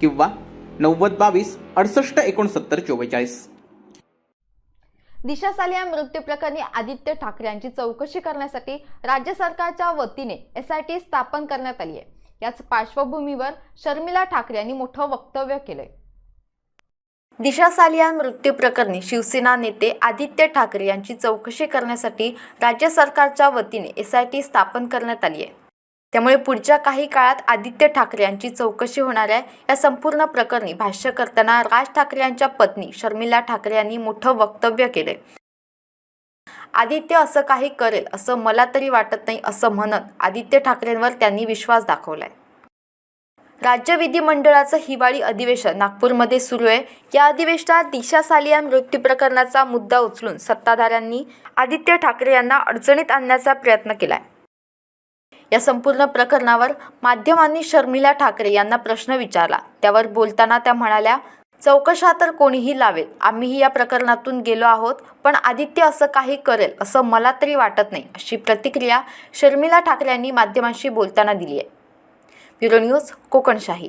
किंवा नव्वद बावीस अडुसष्ट एकोणसत्तर चव्वेचाळीस दिशा सालिया मृत्यू प्रकरणी आदित्य ठाकरे यांची चौकशी करण्यासाठी राज्य सरकारच्या वतीने एस आय टी स्थापन करण्यात आली आहे. याच पार्श्वभूमीवर शर्मिला ठाकरे यांनी मोठं वक्तव्य केलंय. दिशा सालिया मृत्यू प्रकरणी शिवसेना नेते आदित्य ठाकरे यांची चौकशी करण्यासाठी राज्य सरकारच्या वतीने एस आय टी स्थापन करण्यात आली आहे. त्यामुळे पुढच्या काही काळात आदित्य ठाकरे यांची चौकशी होणार आहे. या संपूर्ण प्रकरणी भाष्य करताना राज ठाकरे यांच्या पत्नी शर्मिला ठाकरे यांनी मोठं वक्तव्य केले आदित्य असं काही करेल असं मला तरी वाटत नाही असं म्हणत आदित्य ठाकरेंवर त्यांनी विश्वास दाखवलाय. राज्य विधिमंडळाचं हिवाळी अधिवेशन नागपूरमध्ये सुरू आहे. या अधिवेशनात दिशा सालिया मृत्यू प्रकरणाचा मुद्दा उचलून सत्ताधाऱ्यांनी आदित्य ठाकरे यांना अडचणीत आणण्याचा प्रयत्न केलाय. या संपूर्ण प्रकरणावर माध्यमांनी शर्मिला ठाकरे यांना प्रश्न विचारला. त्यावर बोलताना त्या म्हणाल्या चौकशा तर कोणीही लावेल. आम्हीही या प्रकरणातून गेलो आहोत पण आदित्य असं काही करेल असं मला तरी वाटत नाही अशी प्रतिक्रिया शर्मिला ठाकरे यांनी माध्यमांशी बोलताना दिली आहे. Bureau news Kokanshahi.